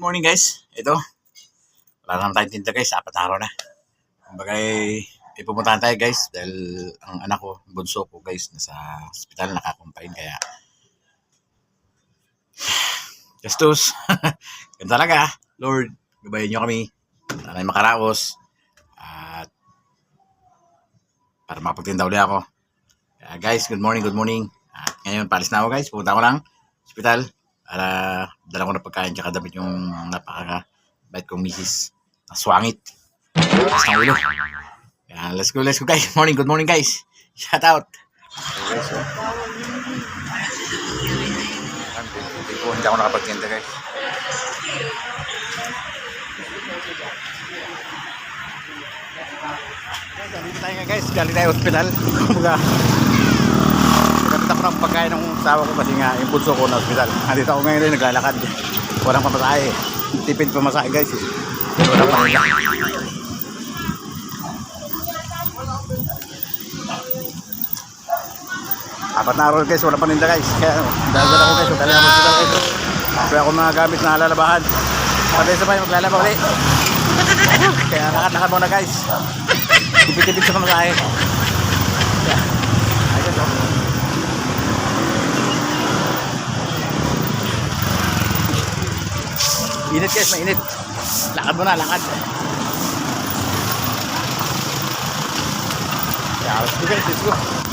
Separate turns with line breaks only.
morning guys. Ito. Wala naman tayong tinta guys. Apat na araw na. Kumbaga eh, ipupuntahan tayo guys. Dahil ang anak ko, bunso ko guys, nasa hospital nakakumpain. Kaya gastos. Ganun talaga. Lord, gabayan nyo kami. Sana'y makaraos. At para mapagtinda ulit ako. Kaya guys, good morning, good morning. At ngayon, palis na ako guys. Pupunta ko lang hospital para dala ko na pagkain tsaka damit yung napaka bait kong misis na swangit. Tapos ng ulo. Kaya let's go, let's go guys. Morning, good morning guys. Shout out. Guys, oh. Hindi ako nakapagtinda guys. Dito tayo nga guys. Galing tayo hospital. Kumbaga, ko ng pagkain ng sawa ko kasi nga yung bunso ko na hospital. Nandito ako ngayon rin naglalakad. Walang pamasahe. Tipid pamasahe guys. eh. Pero walang panila. Apat na araw guys, walang paninda guys. Kaya dahil ako guys, dahil ako hospital guys. Kaya ako mga gamit na lalabahan. Pati sa bahay maglalaba ulit. Kaya lakad-lakad muna guys. Tipid-tipid sa pamasahe. Ay guys, oh. Init guys, mainit. Lakad mo na, lakad. Yeah, let's go guys, let's go.